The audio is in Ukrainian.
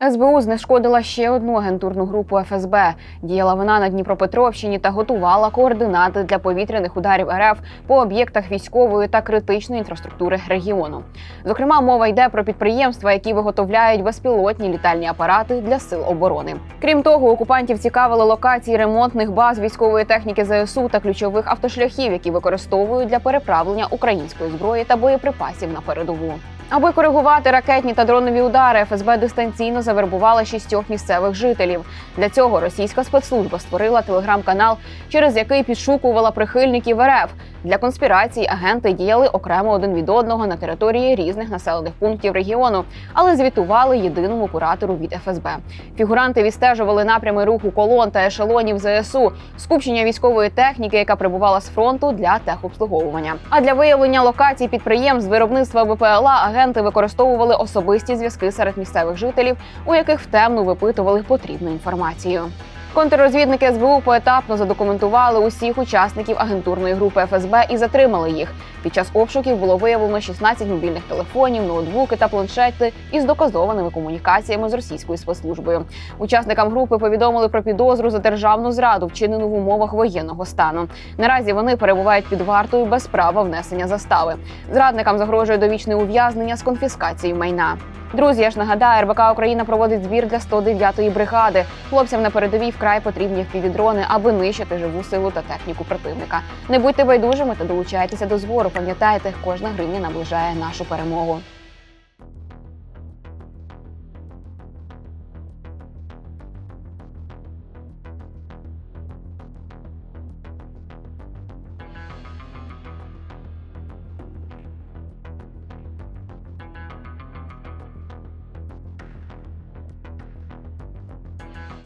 СБУ знешкодила ще одну агентурну групу ФСБ. Діяла вона на Дніпропетровщині та готувала координати для повітряних ударів РФ по об'єктах військової та критичної інфраструктури регіону. Зокрема, мова йде про підприємства, які виготовляють безпілотні літальні апарати для сил оборони. Крім того, окупантів цікавили локації ремонтних баз військової техніки ЗСУ та ключових автошляхів, які використовують для переправлення української зброї та боєприпасів на передову. Аби коригувати ракетні та дронові удари, ФСБ дистанційно завербувала шістьох місцевих жителів. Для цього російська спецслужба створила телеграм-канал, через який підшукувала прихильників РФ. Для конспірації агенти діяли окремо один від одного на території різних населених пунктів регіону, але звітували єдиному куратору від ФСБ. Фігуранти відстежували напрями руху колон та ешелонів ЗСУ, скупчення військової техніки, яка прибувала з фронту для техобслуговування. А для виявлення локацій підприємств виробництва БПЛА агенти використовували особисті зв'язки серед місцевих жителів, у яких втемну випитували потрібну інформацію. Контррозвідники СБУ поетапно задокументували усіх учасників агентурної групи ФСБ і затримали їх. Під час обшуків було виявлено 16 мобільних телефонів, ноутбуки та планшети із доказованими комунікаціями з російською спецслужбою. Учасникам групи повідомили про підозру за державну зраду, вчинену в умовах воєнного стану. Наразі вони перебувають під вартою без права внесення застави. Зрадникам загрожує довічне ув'язнення з конфіскацією майна. Друзі, я ж нагадаю, РБК Україна проводить збір для 109-ї бригади. Хлопцям на передовій вкрай потрібні впівдрони, аби нищити живу силу та техніку противника. Не будьте байдужими та долучайтеся до збору. Пам'ятайте, кожна гривня наближає нашу перемогу.